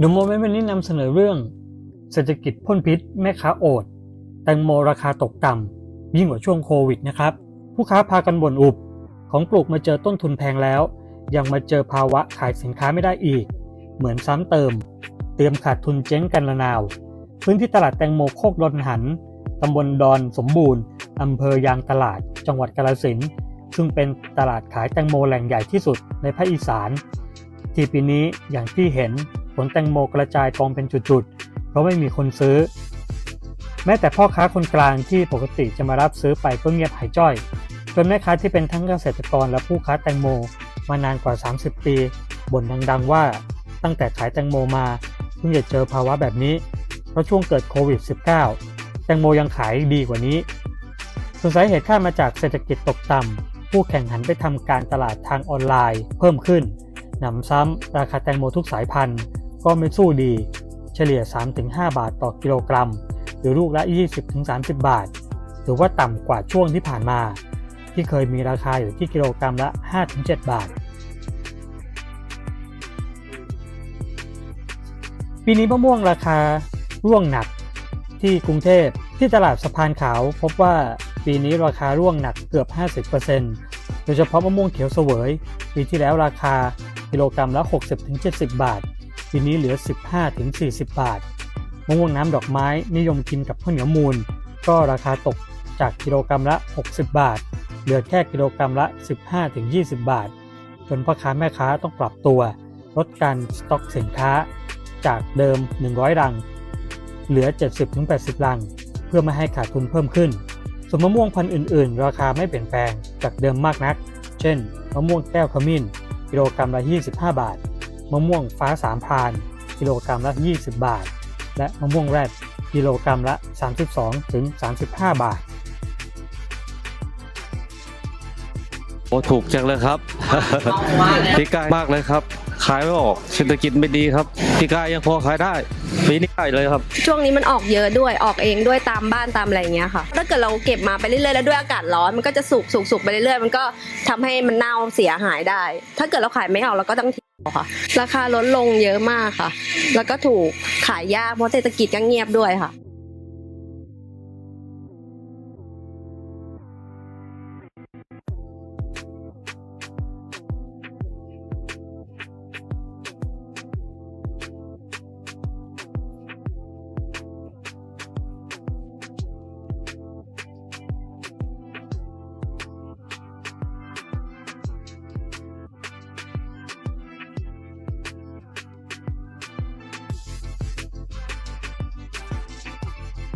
หนุ่มโมเมนต์วันนี้นำเสนอเรื่อง เศรษฐกิจพ่นพิษ แม่ค้าโอด แตงโมราคาตกต่ำยิ่งกว่าช่วงโควิดนะครับ ผู้ค้าพากันบ่นอุบ ของปลูกมาเจอต้นทุนแพงแล้ว ยังมาเจอภาวะขายสินค้าไม่ได้อีก เหมือนซ้ำเติม เตรียมขาดทุนเจ๊งกันระนาว พื้นที่ตลาดแตงโมโคกดอนหันตำบลดอนสมบูรณ์อำเภอยางตลาด จังหวัดกาฬสินธุ์ซึ่งเป็นตลาดขายแตงโมแหล่งใหญ่ที่สุดในภาคอีสาน ที่ปีนี้อย่างที่เห็น ลแตงโมกระจายกองเป็นจุดๆ เพราะไม่มีคนซื้อ แม้แต่พ่อค้าคนกลางที่ปกติจะมารับซื้อไปก็เงียบหายจ้อย จนแม่ค้าที่เป็นทั้งเกษตรกรและผู้ค้าแตงโมมานานกว่า 30 ปีบ่นดังๆว่าตั้งแต่ขายแตงโมมาเพิ่งจะเจอภาวะแบบนี้ เพราะช่วงเกิดโควิด -19 แตงโมยังขายดีกว่านี้ส่วนสาเหตุคาดมาจากเศรษฐกิจตกต่ำผู้แข่งหันไปทำการตลาดทางออนไลน์เพิ่มขึ้นหนำซ้ำราคาแตงโมทุกสายพันธุ์ ก็ไม่สู้ดี เฉลี่ย 3-5 บาทต่อกิโลกรัม หรือลูกละ 20-30 บาทถือว่าต่ำกว่าช่วงที่ผ่านมา ที่เคยมีราคาอยู่ที่กิโลกรัมละ 5-7 บาท ปีนี้มะม่วงราคาร่วงหนักที่กรุงเทพที่ตลาดสะพานขาวพบว่าปีนี้ราคาร่วงหนักเกือบ 50%โดยเฉพาะมะม่วงเขียวเสวย ปีที่แล้วราคากิโลกรัมละ 60-70 บาท ปีนี้เหลือ 15-40 บาทมะม่วงน้ำดอกไม้นิยมกินกับข้าวเหนียวมูล ก็ราคาตกจากกิโลกรัมละ 60 บาท เหลือแค่กิโลกรัมละ 15-20 บาท จนพ่อค้าแม่ค้าต้องปรับตัว ลดการสต็อกสินค้า จากเดิม 100 รัง เหลือ 70-80 รัง เพื่อไม่ให้ขาดทุนเพิ่มขึ้น ส่วนมะม่วงพันธุ์อื่น ๆ ราคาไม่เปลี่ยนแปลงจากเดิมมากนัก เช่น มะม่วงแก้วขมิ้น กิโลกรัมละ 25 บาท มะม่วงฟ้าสามพรานกิโลกรัมละ 20 บาท และมะม่วงแรดกิโลกรัมละ 32ถึง35 บาทโอ้ถูกจังเลยครับ พี่กายมากเลยครับ ขายไม่ออกเศรษฐกิจไม่ดีครับ พี่กายยังพอขายได้ปีนี้ได้เลยครับ ช่วงนี้มันออกเยอะด้วยออกเองด้วยตามบ้านตามอะไรอย่างเงี้ยค่ะ ถ้าเกิดเราเก็บมาไปเรื่อยๆแล้วด้วยอากาศร้อนมันก็จะสุกสุกสุกไปเรื่อยๆมันก็ทำให้มันเน่าเสียหายได้ ถ้าเกิดเราขายไม่ออกเราก็ต้องทิ้ง ค่ะ ราคาลดลงเยอะมากค่ะ แล้วก็ถูกขายยากเพราะเศรษฐกิจก็เงียบด้วยค่ะ